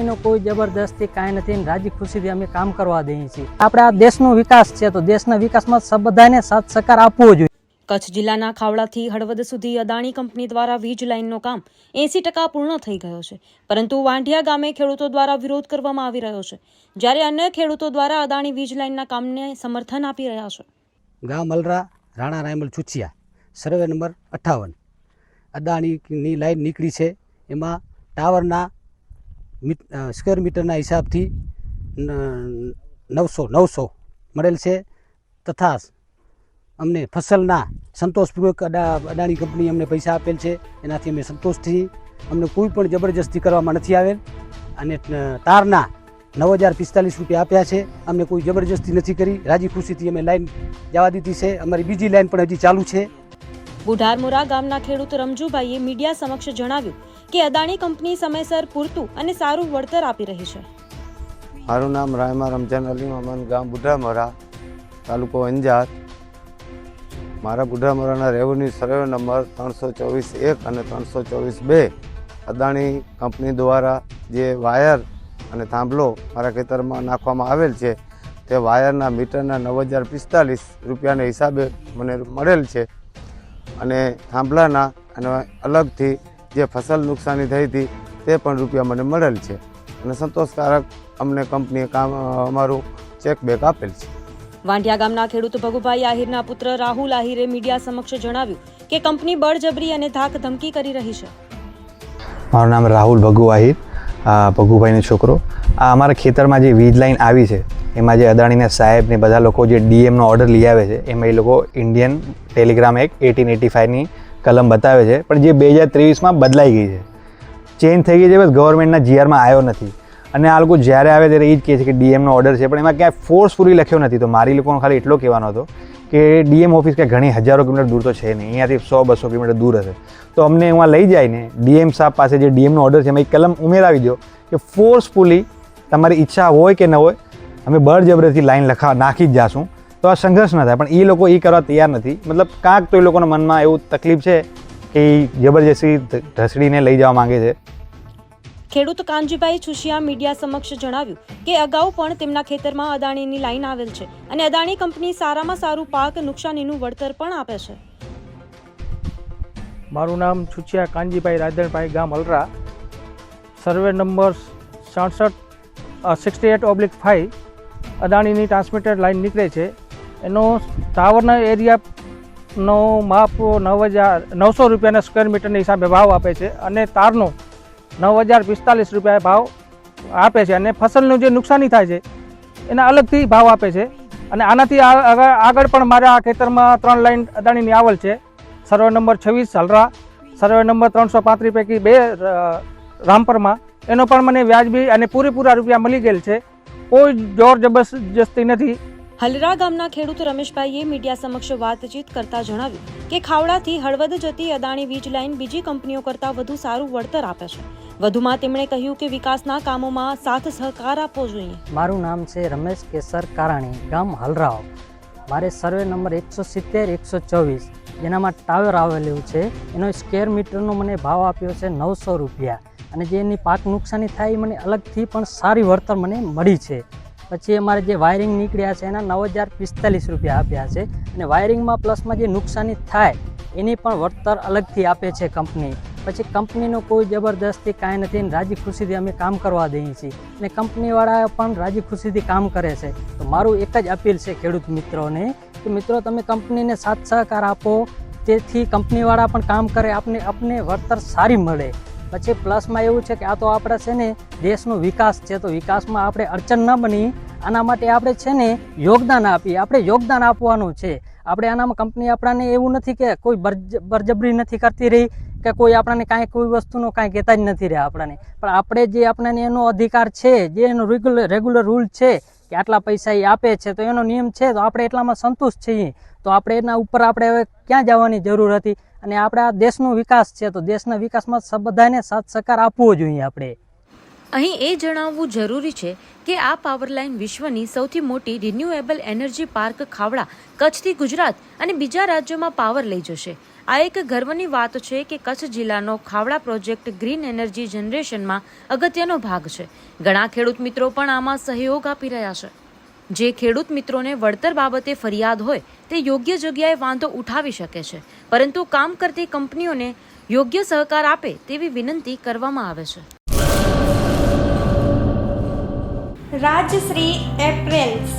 કંપનીનો કોઈ જબરદસ્તી કાંઈ નથી ને રાજી ખુશીથી અમે કામ કરવા દઈએ છીએ. આપણે આ દેશનો વિકાસ છે તો દેશના વિકાસમાં સબ બધાને સાથ સહકાર આપવો જોઈએ. કચ્છ જિલ્લાના ખાવડાથી હળવદ સુધી અદાણી કંપની દ્વારા વીજ લાઇનનો કામ એસી ટકા પૂર્ણ થઈ ગયો છે. પરંતુ વાંઢિયા ગામે ખેડૂતો દ્વારા વિરોધ કરવામાં આવી રહ્યો છે. જ્યારે અન્ય ખેડૂતો દ્વારા અદાણી વીજ લાઇનના કામને સમર્થન આપી રહ્યા છે. ગામ અલરા રાણા રાયમલ ચુચિયા સર્વે નંબર અઠ્ઠાવન અદાણીની લાઈન નીકળી છે. એમાં ટાવરના સ્ક્વેર મીટરના હિસાબથી નવસો નવસો મળેલ છે. તથા અમને ફસલના સંતોષપૂર્વક અદાણી કંપની અમને પૈસા આપેલ છે. એનાથી અમે સંતોષથી અમને કોઈ પણ જબરજસ્તી કરવામાં નથી આવેલ. અને તારના નવ હજાર પિસ્તાલીસ રૂપિયા આપ્યા છે. અમને કોઈ જબરજસ્તી નથી કરી. રાજી ખુશીથી અમે લાઈન જવા દીધી છે. અમારી બીજી લાઈન પણ હજી ચાલુ છે. બુઢારમોરા ગામના ખેડૂત રમજુભાઈએ મીડિયા સમક્ષ જણાવ્યું કે અદાણી કંપની સમયસર પૂરતું અને સારું વળતર આપી રહી છે. મારું નામ રાયમા રમજાન અલી મમન ગામ બુઢામોરા તાલુકો અંજાર. મારા બુઢામોરાના રેવન્યુ સર્વે નંબર ત્રણસો ચોવીસ એક અને ત્રણસો ચોવીસ બે. અદાણી કંપની દ્વારા જે વાયર અને થાંભલો મારા ખેતરમાં નાખવામાં આવેલ છે, તે વાયરના મીટરના નવ હજાર પિસ્તાલીસ રૂપિયાના હિસાબે મને મળેલ છે. અને થાંભલાના અને અલગથી જે ફસલ નુકસાની થઈ હતી તે પણ રૂપિયા મને મળેલ છે. અને સંતોષકારક અમને કંપનીએ કામ અમારું ચેકબેક આપેલ છે. વાંઢિયા ગામના ખેડૂત ભગુભાઈ આહિરના પુત્ર રાહુલ આહિરે મીડિયા સમક્ષ જણાવ્યું કે કંપની બળજબરી અને ધાક ધમકી કરી રહી છે. મારું નામ રાહુલ ભગુ આહિર આ ભગુભાઈનો છોકરો. આ અમારા ખેતરમાં જે વીજ લાઈન આવી છે, એમાં જે અદાણીને સાહેબ ને બધા લોકો જે ડીએમનો ઓર્ડર લઈ આવે છે, એમાં એ લોકો Indian telegram act eighteen eighty ફાઇવની કલમ બતાવે છે, પણ જે બે હજાર ત્રેવીસમાં બદલાઈ ગઈ છે. ચેન્જ થઈ ગઈ છે, બસ ગવર્મેન્ટના જીઆરમાં આવ્યો નથી. અને આ લોકો જ્યારે આવે ત્યારે એ જ કહે છે કે ડીએમનો ઓર્ડર છે, પણ એમાં ક્યાંય ફોર્સફુલી લખ્યો નથી. તો મારી લોકોનો ખાલી એટલો કહેવાનો હતો કે ડીએમ ઓફિસ કે ઘણી હજારો કિલોમીટર દૂર તો છે નહીં. અહીંયાથી સો, બસો કિલોમીટર દૂર હશે. તો અમને એમાં લઈ જાય ને ડીએમ સાહેબ પાસે જે ડીએમનો ઓર્ડર છે, એમાં એક કલમ ઉમેરાવી દો કે ફોર્સફુલી તમારી ઈચ્છા હોય કે ન હોય, અમે બળજબરથી લાઈન લખા નાખી જ જાશું. તો આ સંઘર્ષ ન થાય, પણ એ લોકો એ કરવા તૈયાર નથી. મતલબ કાંક તો એ લોકોના મનમાં એવું તકલીફ છે કે જબરજસ્તી ઢસડીને લઈ જવા માંગે છે. ખેડૂત કાનજીભાઈ છુશિયા મીડિયા સમક્ષ જણાવ્યું કે અગાઉ પણ તેમના ખેતરમાં અદાણીની લાઈન આવેલ છે અને અદાણી કંપની સારામાં સારું પાક નુકસાનીનું વળતર પણ આપે છે. મારું નામ છુચિયા કાનજીભાઈ રાધણભાઈ ગામ અલરા. સર્વે નંબર સાડસઠ સિક્સટી એટ ઓબ્લિક ફાઇવ અદાણીની ટ્રાન્સમિટર લાઇન નીકળે છે. એનો ટાવરના એરિયાનો માપ નવ હજાર, નવસો રૂપિયાના સ્ક્વેર મીટરના હિસાબે ભાવ આપે છે અને તારનો નવ હજાર પિસ્તાલીસ રૂપિયા ભાવ આપે છે અને ફસલનું જે નુકસાની થાય છે, એના અલગથી ભાવ આપે છે. અને આનાથી આગળ પણ મારા આ ખેતરમાં ત્રણ લાઈન અદાણીની આવલ છે. સર્વે નંબર છવ્વીસ હલરા સર્વે નંબર ત્રણસો પાંત્રીસ પૈકી બે રામપરમાં. એનો પણ મને વ્યાજબી અને પૂરેપૂરા રૂપિયા મળી ગયેલ છે. કોઈ જોર જબરજસ્તી નથી. હલરા ગામના ખેડૂત રમેશભાઈએ મીડિયા સમક્ષ વાતચીત કરતા જણાવ્યું કે ખાવડાથી હળવદ જતી અદાણી વીજ લાઇન બીજી કંપનીઓ કરતાં વધુ સારું વળતર આપે છે. વધુમાં તેમણે કહ્યું કે વિકાસના કામોમાં સાથ સહકાર આપવો જોઈએ. મારું નામ છે રમેશ કેસર કારાણી, ગામ હલરાવ. મારે સર્વે નંબર એકસો સિત્તેર, એકસો ચોવીસ, જેનામાં ટાવર આવેલું છે, એનો સ્કેર મીટરનો મને ભાવ આપ્યો છે નવસો રૂપિયા. અને જે એની પાક નુકસાની થાય એ મને અલગથી પણ સારી વળતર મને મળી છે. પછી અમારે જે વાયરિંગ નીકળ્યા છે એના નવ હજાર પિસ્તાલીસ રૂપિયા આપ્યા છે. અને વાયરિંગમાં પ્લસમાં જે નુકસાની થાય, એની પણ વળતર અલગથી આપે છે કંપની. પછી કંપનીનો કોઈ જબરદસ્તી કાંઈ નથી ને રાજી ખુશીથી અમે કામ કરવા દઈએ છીએ. અને કંપનીવાળા પણ રાજી ખુશીથી કામ કરે છે. તો મારું એક જ અપીલ છે ખેડૂત મિત્રોને કે મિત્રો તમે કંપનીને સાથ સહકાર આપો, તેથી કંપનીવાળા પણ કામ કરે, આપને આપને વળતર સારી મળે. પછી પ્લસમાં એવું છે કે આ તો આપણે છે ને દેશનો વિકાસ છે, તો વિકાસમાં આપણે અડચણ ન બની. આના માટે આપણે છે ને યોગદાન આપીએ. આપણે યોગદાન આપવાનું છે. આપણે આનામાં કંપની આપણાને એવું નથી કે કોઈ બરજ, બરજબરી નથી કરતી રહી કે કોઈ આપણને કાંઈ કોઈ વસ્તુનો કાંઈ કહેતા જ નથી રહ્યા આપણને. પણ આપણે જે આપણને એનો અધિકાર છે, જે એનો રેગ્યુલર રેગ્યુલર રૂલ છે કે આટલા પૈસા એ આપે છે, તો એનો નિયમ છે, તો આપણે એટલામાં સંતુષ્ટ છીએ. તો આપણે એના ઉપર આપણે હવે ક્યાં જવાની જરૂર હતી? અને આપણે દેશનો વિકાસ છે, તો દેશના વિકાસમાં સ- બધાને સાથ સહકાર આપવો જોઈએ આપણે. અહીં એ જણાવવું જરૂરી છે કે આ પાવર લાઇન વિશ્વની સૌથી મોટી રિન્યુએબલ એનર્જી પાર્ક ખાવડા, કચ્છથી ગુજરાત અને બીજા રાજ્યોમાં પાવર લઈ જશે. આ એક ગર્વની વાત છે કે કચ્છ જિલ્લાનો ખાવડા પ્રોજેક્ટ ગ્રીન એનર્જી જનરેશનમાં અગત્યનો ભાગ છે. ઘણા ખેડૂત મિત્રો પણ આમાં સહયોગ આપી રહ્યા છે. જે ખેડૂત મિત્રોને વળતર બાબતે ફરિયાદ હોય તે યોગ્ય જગ્યાએ વાંધો ઉઠાવી શકે છે. પરંતુ કામ કરતી કંપનીઓને યોગ્ય સહકાર આપે તેવી વિનંતી કરવામાં આવે છે. રાજશ્રી એપ્રેલ્સ